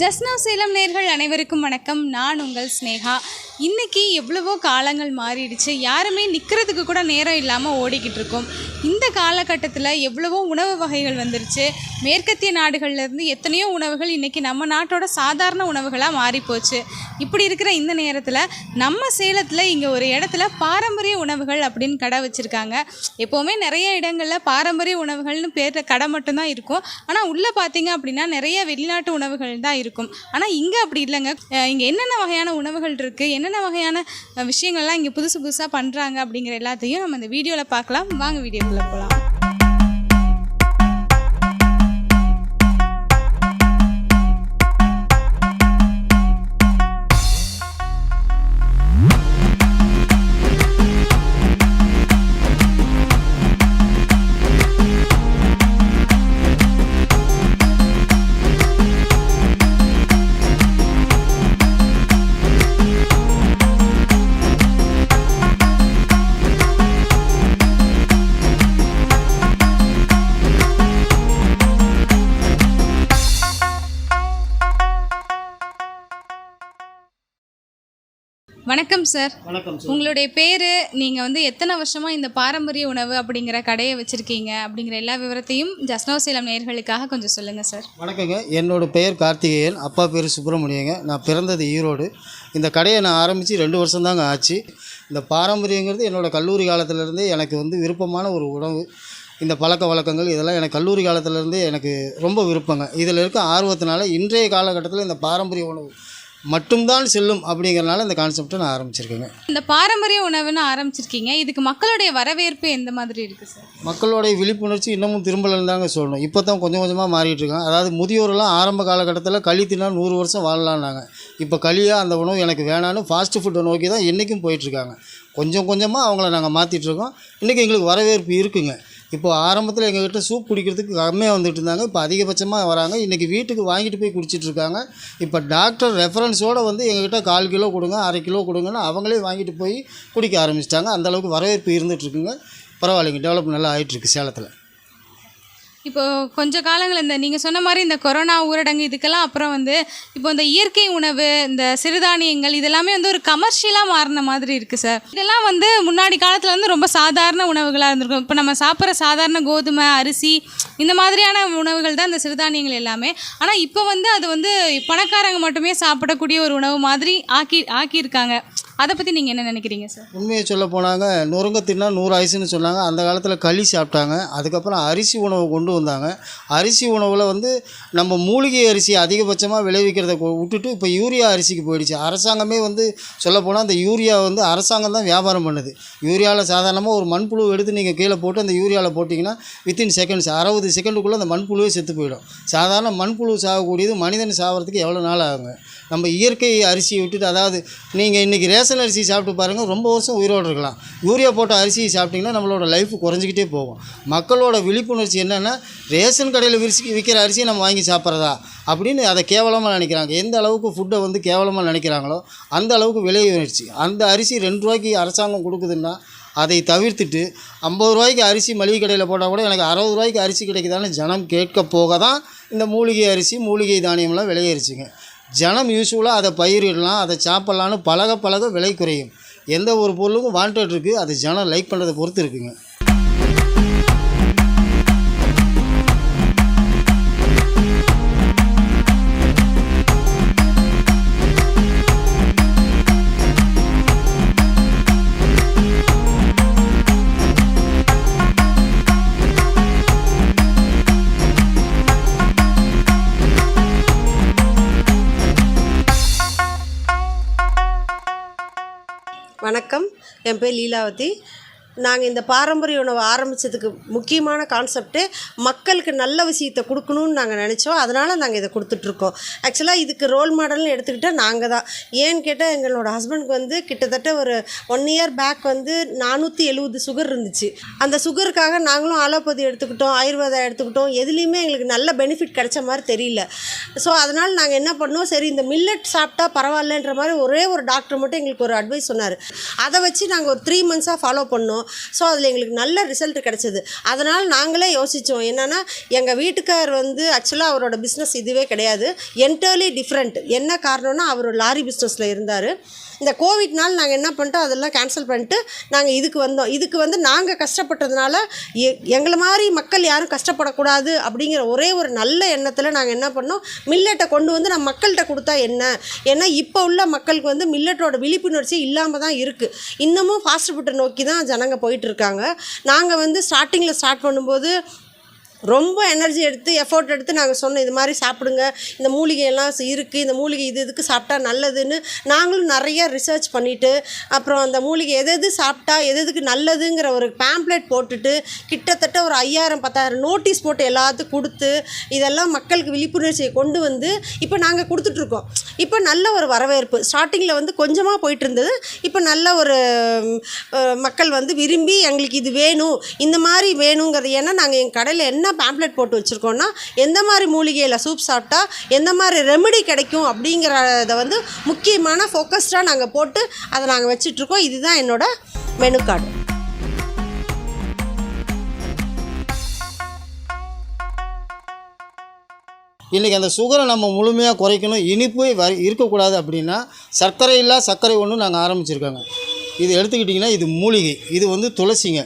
ஜஸ்னா சேலம் நேர்கள் அனைவருக்கும் வணக்கம். நான் உங்கள் ஸ்னேகா. இன்றைக்கி எவ்வளவோ காலங்கள் மாறிடுச்சு. யாருமே நிற்கிறதுக்கு கூட நேரம் இல்லாமல் ஓடிக்கிட்டு இருக்கோம். இந்த காலகட்டத்தில் எவ்வளவோ உணவு வகைகள் வந்துருச்சு. மேற்கத்திய நாடுகள்லேருந்து எத்தனையோ உணவுகள் இன்றைக்கி நம்ம நாட்டோட சாதாரண உணவுகளாக மாறிப்போச்சு. இப்படி இருக்கிற இந்த நேரத்தில் நம்ம சேலத்தில் இங்கே ஒரு இடத்துல பாரம்பரிய உணவுகள் அப்படின்னு கடை வச்சுருக்காங்க. எப்போவுமே நிறைய இடங்களில் பாரம்பரிய உணவுகள்னு பேர் கடை மட்டும்தான் இருக்கும். ஆனால் உள்ளே பார்த்தீங்க அப்படின்னா நிறைய வெளிநாட்டு உணவுகள் தான் இருக்கும். இருக்கும். ஆனால் இங்கே அப்படி இல்லைங்க. இங்கே என்னென்ன வகையான உணவுகள் இருக்குது என்னென்ன வகையான விஷயங்கள்லாம் இங்கே புதுசு புதுசாக பண்ணுறாங்க அப்படிங்கிற எல்லாத்தையும் நம்ம இந்த வீடியோவில் பார்க்கலாம். வாங்க வீடியோக்குள்ளே போகலாம் வணக்கம் சார் வணக்கம் சார் உங்களுடைய பேர் நீங்கள் வந்து எத்தனை வருஷமாக இந்த பாரம்பரிய உணவு அப்படிங்கிற கடையை வச்சுருக்கீங்க அப்படிங்கிற எல்லா விவரத்தையும் ஜஸ்னோ சேலம் நேர்களுக்காக கொஞ்சம் சொல்லுங்கள் சார் வணக்கங்க. என்னோட பெயர் கார்த்திகேயன். அப்பா பேர் சுப்பிரமணியங்க. நான் பிறந்தது ஈரோடு. இந்த கடையை நான் ஆரம்பித்து ரெண்டு வருஷம் தாங்க ஆச்சு. இந்த பாரம்பரியங்கிறது என்னோட கல்லூரி காலத்திலேருந்தே எனக்கு வந்து விருப்பமான ஒரு உணவு. இந்த பழக்க வழக்கங்கள் இதெல்லாம் எனக்கு கல்லூரி காலத்திலேருந்தே எனக்கு ரொம்ப விருப்பங்க. இதில் இருக்க ஆர்வத்தினால இன்றைய காலகட்டத்தில் இந்த பாரம்பரிய உணவு மட்டும்தான் செல்லும் அப்படிங்கிறனால இந்த கான்செப்டை நான் ஆரம்பிச்சிருக்கேங்க. இந்த பாரம்பரிய உணவுன்னு ஆரம்பிச்சிருக்கீங்க. இதுக்கு மக்களுடைய வரவேற்பு எந்த மாதிரி இருக்குது சார் மக்களுடைய விழிப்புணர்ச்சி இன்னமும் திரும்பலன்னு தாங்க சொல்லணும். இப்போ தான் கொஞ்சம் கொஞ்சமாக மாறிட்டு இருக்காங்க. அதாவது முதியோரெல்லாம் ஆரம்ப காலகட்டத்தில் களி தின்னா நூறு வருஷம் வாழலான்னாங்க இப்போ களியாக அந்த உணவு எனக்கு வேணான்னு ஃபாஸ்ட் ஃபுட்டை நோக்கி தான் இன்றைக்கும் போயிட்டுருக்காங்க கொஞ்சம் கொஞ்சமாக அவங்கள நாங்கள் மாற்றிட்டு இருக்கோம். இன்றைக்கி எங்களுக்கு வரவேற்பு இருக்குங்க. இப்போ ஆரம்பத்தில் எங்ககிட்ட சூப் குடிக்கிறதுக்கு கம்மியாக வந்துட்டு இருந்தாங்க. இப்போ அதிகபட்சமாக வராங்க. இன்றைக்கி வீட்டுக்கு வாங்கிட்டு போய் குடிச்சிட்டு இருக்காங்க. இப்போ டாக்டர் ரெஃபரன்ஸோடு வந்து எங்ககிட்ட கால் கிலோ கொடுங்க அரை கிலோ கொடுங்கன்னு அவங்களே வாங்கிட்டு போய் குடிக்க ஆரம்பிச்சிட்டாங்க. அந்தளவுக்கு வரவேற்பு இருந்துகிட்ருக்குங்க பரவாயில்லைங்க. டெவலப் நல்லா ஆயிட்டிருக்கு சேலத்தில். இப்போ கொஞ்ச காலங்கள் இந்த நீங்கள் சொன்ன மாதிரி இந்த கொரோனா ஊரடங்கு இதுக்கெல்லாம் அப்புறம் வந்து இப்போ இந்த இயற்கை உணவு இந்த சிறுதானியங்கள் இதெல்லாமே வந்து ஒரு கமர்ஷியலாக மாறின மாதிரி இருக்குது சார் இதெல்லாம் வந்து முன்னாடி காலத்தில் வந்து ரொம்ப சாதாரண உணவுகளாக இருந்திருக்கும். இப்போ நம்ம சாப்பிட்ற சாதாரண கோதுமை அரிசி இந்த மாதிரியான உணவுகள் தான் இந்த சிறுதானியங்கள் எல்லாமே. ஆனால் இப்போ வந்து அது வந்து பணக்காரங்க மட்டுமே சாப்பிடக்கூடிய ஒரு உணவு மாதிரி ஆக்கி ஆக்கியிருக்காங்க. அதை பற்றி நீங்கள் என்ன நினைக்கிறீங்க சார் உண்மையை சொல்ல போனாங்க நொறுங்க தின்னா நூறு ஐசுன்னு சொன்னாங்க. அந்த காலத்தில் களி சாப்பிட்டாங்க. அதுக்கப்புறம் அரிசி உணவு கொண்டு வந்தாங்க. அரிசி உணவில் வந்து நம்ம மூலிகை அரிசி அதிகபட்சமாக விளைவிக்கிறத விட்டுட்டு இப்போ யூரியா அரிசிக்கு போயிடுச்சு. அரசாங்கமே வந்து சொல்லப்போனால் அந்த யூரியா வந்து அரசாங்கம் தான் வியாபாரம் பண்ணுது. யூரியாவில் சாதாரணமாக ஒரு மண்புழு எடுத்து நீங்கள் கீழே போட்டு அந்த யூரியாவில் போட்டிங்கன்னா வித்தின் செகண்ட்ஸ் அறுபது செகண்டுக்குள்ளே அந்த மண்புழுவே செத்து போயிடும். சாதாரண மண்புழு சாகக்கூடியது மனிதன் சாகிறதுக்கு எவ்வளோ நாள் ஆகுங்க? நம்ம இயற்கை அரிசியை விட்டுட்டு அதாவது நீங்கள் இன்றைக்கி ரேஷன் அரிசி சாப்பிட்டு பாருங்கள் ரொம்ப வருஷம் உயிரோடு இருக்கலாம். யூரியா போட்ட அரிசியை சாப்பிட்டிங்கன்னா நம்மளோட லைஃப் குறைஞ்சிக்கிட்டே போகும். மக்களோட விழிப்புணர்ச்சி என்னென்னா ரேஷன் கடையில் விரிசி விற்கிற அரிசியை நம்ம வாங்கி சாப்பிட்றதா? அப்படின்னு அதை கேவலமாக நினைக்கிறாங்க. எந்த அளவுக்கு ஃபுட்டை வந்து கேவலமாக நினைக்கிறாங்களோ அந்த அளவுக்கு விலை உயர்ச்சி. அந்த அரிசி ரெண்டு ரூபாய்க்கு அரசாங்கம் கொடுக்குதுன்னா அதை தவிர்த்துட்டு ஐம்பது ரூபாய்க்கு அரிசி மளிகை கடையில் போட்டால் கூட எனக்கு அறுபது ரூபாய்க்கு அரிசி கிடைக்குதான்னு ஜனம் கேட்க போக தான் இந்த மூலிகை அரிசி மூலிகை தானியம்லாம் விலையேறிச்சுங்க. ஜனம் யூஸ்ஃபுல்லாக அதை பயிரிடலாம் அதை சாப்பிட்லான்னு பழக பழக விலை குறையும். எந்த ஒரு பொருளுக்கும் வாண்டட் இருக்குது அது ஜனம் லைக் பண்ணுறதை பொறுத்து இருக்குங்க. வணக்கம் என் பேர் லீலாவதி நாங்கள் இந்த பாரம்பரிய உணவை ஆரம்பித்ததுக்கு முக்கியமான கான்செப்ட்டு மக்களுக்கு நல்ல விஷயத்தை கொடுக்கணும்னு நாங்கள் நினச்சோம். அதனால் நாங்கள் இதை கொடுத்துட்ருக்கோம். ஆக்சுவலாக இதுக்கு ரோல் மாடல்னு எடுத்துக்கிட்டால் நாங்கள் தான். ஏன்னு கேட்டால் எங்களோட ஹஸ்பண்ட்க்கு வந்து கிட்டத்தட்ட ஒரு ஒன் இயர் பேக் வந்து நானூற்றி எழுபது சுகர் இருந்துச்சு. அந்த சுகருக்காக நாங்களும் ஆலோபதி எடுத்துக்கிட்டோம் ஆயுர்வேதா எடுத்துக்கிட்டோம். எதுலேயுமே எங்களுக்கு நல்ல பெனிஃபிட் கிடைச்ச மாதிரி தெரியல. ஸோ அதனால் நாங்கள் என்ன பண்ணோம்? சரி இந்த மில்லட் சாப்பிட்டா பரவாயில்லன்ற மாதிரி ஒரே ஒரு டாக்டர் மட்டும் எங்களுக்கு ஒரு அட்வைஸ் சொன்னார். அதை வச்சு நாங்கள் ஒரு த்ரீ மந்த்ஸாக ஃபாலோ பண்ணோம். ஸோ அதில் எங்களுக்கு நல்ல ரிசல்ட் கிடச்சிது. அதனால் நாங்களே யோசித்தோம் என்னென்னா எங்கள் வீட்டுக்கார் வந்து ஆக்சுவலாக அவரோட பிஸ்னஸ் இதுவே கிடையாது. என்டர்லி டிஃப்ரெண்ட் என்ன காரணம்னா அவர் லாரி பிஸ்னஸில் இருந்தார். இந்த கோவிட்னால் நாங்கள் என்ன பண்ணிட்டோம்? அதெல்லாம் கேன்சல் பண்ணிட்டு நாங்கள் இதுக்கு வந்தோம். இதுக்கு வந்து நாங்கள் கஷ்டப்பட்டதுனால எ எங்களை மாதிரி மக்கள் யாரும் கஷ்டப்படக்கூடாது அப்படிங்கிற ஒரே ஒரு நல்ல எண்ணத்தில் நாங்கள் என்ன பண்ணோம்? மில்லட்டை கொண்டு வந்து நம்ம மக்கள்கிட்ட கொடுத்தா என்ன? ஏன்னா இப்போ உள்ள மக்களுக்கு வந்து மில்லட்டோட விழிப்புணர்ச்சி இல்லாமல் தான் இருக்குது இன்னமும் ஃபாஸ்ட் ஃபுட்டை நோக்கி தான் ஜனங்க போயிட்டு இருக்காங்க. நாங்கள் வந்து ஸ்டார்டிங்கில் ஸ்டார்ட் பண்ணும்போது ரொம்ப எனர்ஜி எடுத்து எஃபோர்ட் எடுத்து நாங்கள் சொன்னோம் இது மாதிரி சாப்பிடுங்க. இந்த மூலிகையெல்லாம் இருக்குது இந்த மூலிகை இது இதுக்கு சாப்பிட்டா நல்லதுன்னு. நாங்களும் நிறைய ரிசர்ச் பண்ணிவிட்டு அப்புறம் அந்த மூலிகை எது எது சாப்பிட்டா எது எதுக்கு நல்லதுங்கிற ஒரு பேம்ப்ளெட் போட்டுட்டு கிட்டத்தட்ட ஒரு ஐயாயிரம் பத்தாயிரம் நோட்டீஸ் போட்டு எல்லாத்துக்கும் கொடுத்து இதெல்லாம் மக்களுக்கு விழிப்புணர்ச்சியை கொண்டு வந்து இப்போ நாங்கள் கொடுத்துட்ருக்கோம் இப்போ நல்ல ஒரு வரவேற்பு. ஸ்டார்டிங்கில் வந்து கொஞ்சமாக போயிட்டு இருந்தது. இப்போ நல்ல ஒரு மக்கள் வந்து விரும்பி எங்களுக்கு இது வேணும். இந்த மாதிரி வேணுங்கிறது. ஏன்னா நாங்கள் எங்கள் கடையில் என்ன பேம்ப்ளெட் போட்டு வச்சுருக்கோன்னா எந்த மாதிரி மூலிகையில் சூப் சாப்பிட்டா எந்த மாதிரி ரெமெடி கிடைக்கும் அப்படிங்கிறத வந்து முக்கியமான ஃபோக்கஸ்டாக நாங்கள் போட்டு அதை நாங்கள் வச்சிட்ருக்கோம் இதுதான் என்னோட மெனு கார்டு இன்றைக்கி அந்த சுகரை நம்ம முழுமையாக குறைக்கணும். இனிப்பு வரி இருக்கக்கூடாது அப்படின்னா சர்க்கரை இல்லை சர்க்கரை ஒன்று நாங்கள் ஆரம்பிச்சிருக்கோங்க. இது எடுத்துக்கிட்டிங்கன்னா இது மூலிகை. இது வந்து துளசிங்க.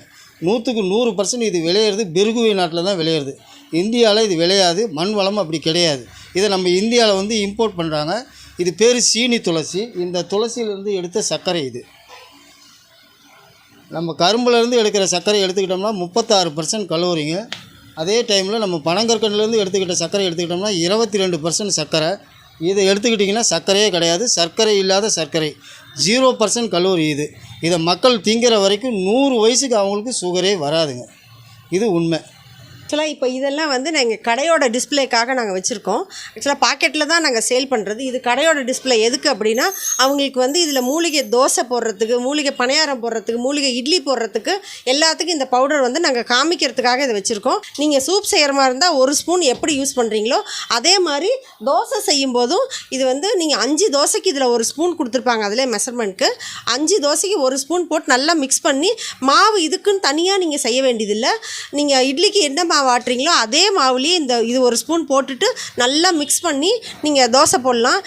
நூற்றுக்கு நூறு பர்சன்ட் இது விளையிறது பெருகுவை நாட்டில் தான் விளையிறது. இந்தியாவில் இது விளையாது மண் வளம் அப்படி கிடையாது. இதை நம்ம இந்தியாவில் வந்து இம்போர்ட் பண்ணுறாங்க இது பேர் சீனி துளசி. இந்த துளசியிலேருந்து எடுத்த சர்க்கரை இது. நம்ம கரும்புலேருந்து எடுக்கிற சர்க்கரை எடுத்துக்கிட்டோம்னா முப்பத்தாறு பர்சன்ட் கலோரிங்க. அதே டைமில் நம்ம பனங்கற்கண்டுலேருந்து எடுத்துக்கிட்ட சர்க்கரை எடுத்துக்கிட்டோம்னா இருபத்தி ரெண்டு பர்சன்ட் சர்க்கரை. இதை எடுத்துக்கிட்டிங்கன்னா சர்க்கரையே கிடையாது. சர்க்கரை இல்லாத சர்க்கரை. ஜீரோ பர்சன்ட் கலோரி இது. இதை மக்கள் திங்கிற வரைக்கும் நூறு வயசுக்கு அவங்களுக்கு சுகரே வராதுங்க. இது உண்மை. ஆக்சுவலாக இப்போ இதெல்லாம் வந்து நாங்கள் கடையோட டிஸ்ப்ளேக்காக நாங்கள் வச்சுருக்கோம். ஆக்சுவலாக பாக்கெட்டில் தான் நாங்கள் சேல் பண்ணுறது இது கடையோட டிஸ்பிளே எதுக்கு அப்படின்னா அவங்களுக்கு வந்து இதில் மூலிகை தோசை போடுறதுக்கு மூலிகை பணியாரம் போடுறதுக்கு மூலிகை இட்லி போடுறதுக்கு எல்லாத்துக்கும் இந்த பவுடர் வந்து நாங்கள் காமிக்கிறதுக்காக இதை வச்சுருக்கோம். நீங்கள் சூப் செய்கிற மாதிரி இருந்தால் ஒரு ஸ்பூன் எப்படி யூஸ் பண்ணுறீங்களோ அதே மாதிரி தோசை செய்யும் போதும் இது வந்து நீங்கள் அஞ்சு தோசைக்கு இதில் ஒரு ஸ்பூன் கொடுத்துருப்பாங்க அதிலே மெஷர்மெண்ட்க்கு அஞ்சு தோசைக்கு ஒரு ஸ்பூன் போட்டு நல்லா மிக்ஸ் பண்ணி மாவு இதுக்குன்னு தனியாக நீங்கள் செய்ய வேண்டியதில்லை. நீங்கள் இட்லிக்கு என்ன மாவு ஆட்டுறீங்களோ அதே மாவுலேயே இந்த இது ஒரு ஸ்பூன் போட்டுட்டு நல்லா மிக்ஸ் பண்ணி நீங்கள் தோசை போடலாம்.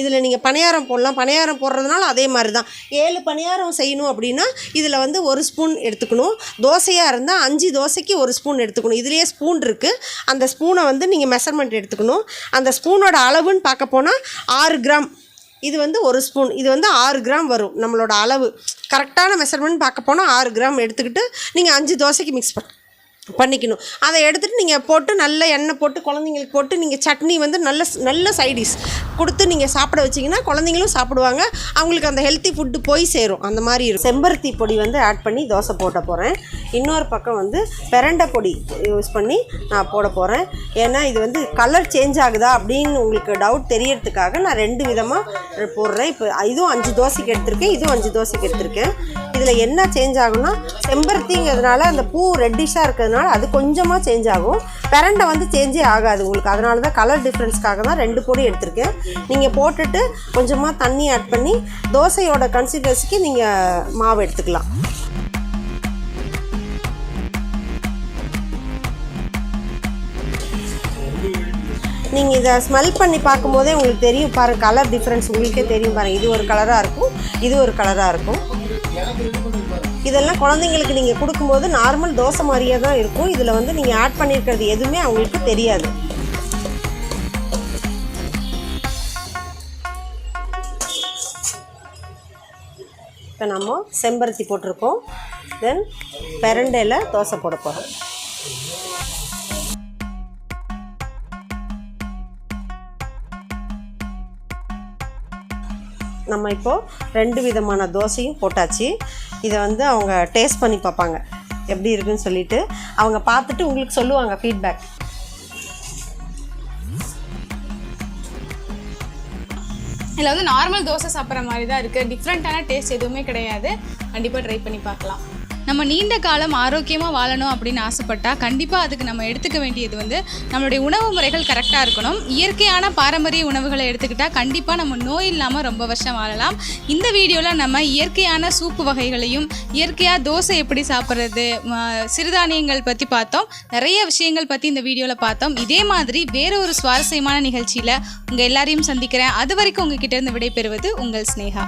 இதில் நீங்கள் பணியாரம் போடலாம். பணியாரம் போடுறதுனால அதே மாதிரி தான் ஏழு பணியாரம் செய்யணும் அப்படின்னா இதில் வந்து ஒரு ஸ்பூன் எடுத்துக்கணும். தோசையாக இருந்தால் அஞ்சு தோசைக்கு ஒரு ஸ்பூன் எடுத்துக்கணும். இதுலேயே ஸ்பூன் இருக்குது அந்த ஸ்பூனை வந்து நீங்கள் மெஷர்மெண்ட் எடுத்துக்கணும். அந்த ஸ்பூனோட அளவுன்னு பார்க்க போனால் ஆறு கிராம். இது வந்து ஒரு ஸ்பூன் இது வந்து ஆறு கிராம் வரும். நம்மளோட அளவு. கரெக்டான மெஷர்மெண்ட் பார்க்க போனால் ஆறு கிராம் எடுத்துக்கிட்டு நீங்கள் அஞ்சு தோசைக்கு மிக்ஸ் பண்ண பண்ணிக்கணும். அதை எடுத்துகிட்டு நீங்கள் போட்டு நல்ல எண்ணெய் போட்டு குழந்தைங்களுக்கு போட்டு நீங்கள் சட்னி வந்து நல்ல நல்ல சைடிஷ் கொடுத்து நீங்கள் சாப்பிட வச்சிங்கன்னா குழந்தைங்களும் சாப்பிடுவாங்க. அவங்களுக்கு அந்த ஹெல்த்தி ஃபுட்டு போய் சேரும். அந்த மாதிரி இருக்கும். செம்பருத்தி பொடி வந்து ஆட் பண்ணி தோசை போட்ட போகிறேன் இன்னொரு பக்கம் வந்து பெரண்டை பொடி யூஸ் பண்ணி நான் போட போகிறேன் ஏன்னா இது வந்து கலர் சேஞ்ச் ஆகுதா அப்படின்னு உங்களுக்கு டவுட் தெரியறதுக்காக நான் ரெண்டு விதமாக போடுறேன். இப்போ இதுவும் அஞ்சு தோசைக்கு எடுத்திருக்கேன் இதுவும் அஞ்சு தோசைக்கு எடுத்திருக்கேன். இதில் என்ன சேஞ்ச் ஆகும்னா செம்பருத்திங்கிறதுனால அந்த பூ ரெட்டிஷாக இருக்கிறதுனால அது கொஞ்சமாக சேஞ்ச் ஆகும். பெரண்டை வந்து சேஞ்சே ஆகாது உங்களுக்கு. அதனால தான் கலர் டிஃப்ரென்ஸ்க்காக தான் ரெண்டு பொடி எடுத்திருக்கேன். நீங்கள் போட்டுட்டு கொஞ்சமாக தண்ணி ஆட் பண்ணி தோசையோட கன்சிஸ்டன்சிக்கு நீங்கள் மாவு எடுத்துக்கலாம். நீங்கள் இதை ஸ்மெல் பண்ணி பார்க்கும்போதே உங்களுக்கு தெரியும் பாருங்கள் கலர் டிஃப்ரென்ஸ் உங்களுக்கே தெரியும் பாருங்கள் இது ஒரு கலராக இருக்கும் இது ஒரு கலராக இருக்கும். இதெல்லாம் குழந்தைங்களுக்கு நீங்கள் கொடுக்கும்போது நார்மல் தோசை மாதிரியே தான் இருக்கும். இதில் வந்து நீங்கள் ஆட் பண்ணியிருக்கிறது எதுவுமே அவங்களுக்கு தெரியாது. இப்போ நம்ம செம்பருத்தி போட்டிருக்கோம். தென் பெரண்டையில் தோசை போட போகிறோம் நம்ம இப்போது ரெண்டு விதமான தோசையும் போட்டாச்சு. இதை வந்து அவங்க டேஸ்ட் பண்ணி பார்ப்பாங்க. எப்படி இருக்குன்னு சொல்லிட்டு அவங்க பார்த்துட்டு உங்களுக்கு சொல்லுவாங்க ஃபீட்பேக் இதில் வந்து நார்மல் தோசை சாப்பிட்ற மாதிரி தான் இருக்குது டிஃப்ரெண்ட்டான டேஸ்ட் எதுவுமே கிடையாது. கண்டிப்பாக ட்ரை பண்ணி பார்க்கலாம். நம்ம நீண்ட காலம் ஆரோக்கியமாக வாழணும் அப்படின்னு ஆசைப்பட்டால் கண்டிப்பாக அதுக்கு நம்ம எடுத்துக்க வேண்டியது வந்து நம்மளுடைய உணவு முறைகள் கரெக்டாக இருக்கணும். இயற்கையான பாரம்பரிய உணவுகளை எடுத்துக்கிட்டால் கண்டிப்பாக நம்ம நோய் இல்லாமல் ரொம்ப வருஷம் வாழலாம். இந்த வீடியோவில் நம்ம இயற்கையான சூப்பு வகைகளையும் இயற்கையாக தோசை எப்படி சாப்பிட்றது சிறுதானியங்கள் பற்றி பார்த்தோம். நிறைய விஷயங்கள் பற்றி இந்த வீடியோவில் பார்த்தோம். இதே மாதிரி வேற ஒரு சுவாரஸ்யமான நிகழ்ச்சியில் உங்கள் எல்லாரையும் சந்திக்கிறேன். அது வரைக்கும் உங்ககிட்ட இருந்து விடைபெறுவது உங்கள் ஸ்னேகா.